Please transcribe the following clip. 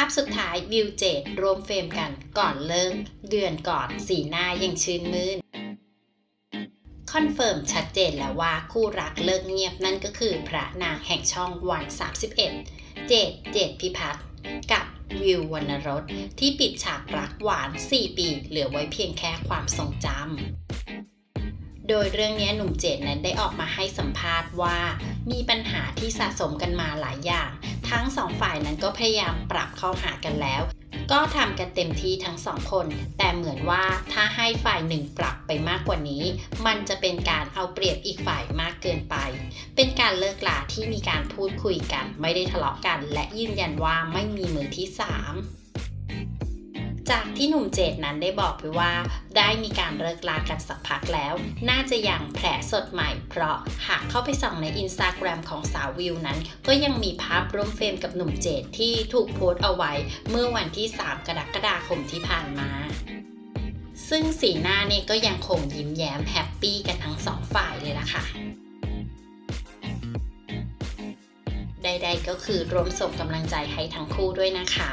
าพสุดท้ายวิวเจดรวมเฟรมกันก่อนเลิกเดือนก่อนสีหน้ายังชื่นมื่นคอนเฟิร์มชัดเจนแล้วว่าคู่รักเลิกเงียบนั่นก็คือพระนางแห่งช่องวัน 31 เจดเจดพิพัฒน์กับวิววรรณรสที่ปิดฉากรักหวาน 4 ปี เหลือไว้เพียงแค่ความทรงจำ โดยเรื่องนี้หนุ่มเจดนั้นได้ออกมาให้สัมภาษณ์ว่า มีปัญหาที่สะสมกันมาหลายอย่าง ทั้งสองฝ่ายนั้นก็พยายามปรับเข้าหากันแล้ว ก็ทำกันเต็มที่ทั้งสองคน แต่เหมือนว่าถ้าให้ฝ่ายหนึ่งปรับไปมากกว่านี้ มันจะเป็นการเอาเปรียบอีกฝ่ายมากเกินไป เป็นการเลิกลาที่มีการพูดคุยกัน ไม่ได้ทะเลาะกัน และยืนยันว่าไม่มีมือที่สาม จากที่หนุ่มเจดนั้นได้บอกไปว่า ได้มีการเลิกลากันสักพักแล้ว น่าจะยังแผลสดใหม่ เพราะหากเข้าไปส่องในอินสตาแกรมของสาววิวนั้น ก็ยังมีภาพร่วมเฟรมกับหนุ่มเจดที่ถูกโพสต์เอาไว้ เมื่อวันที่ 3 กรกฎาคมที่ผ่านมาซึ่งสีหน้าเนี่ยก็ยังคงยิ้มแย้มแฮปปี้กันทั้งสองฝ่ายเลยล่ะค่ะ ใดๆก็คือรวมส่งกำลังใจให้ทั้งคู่ด้วยนะคะ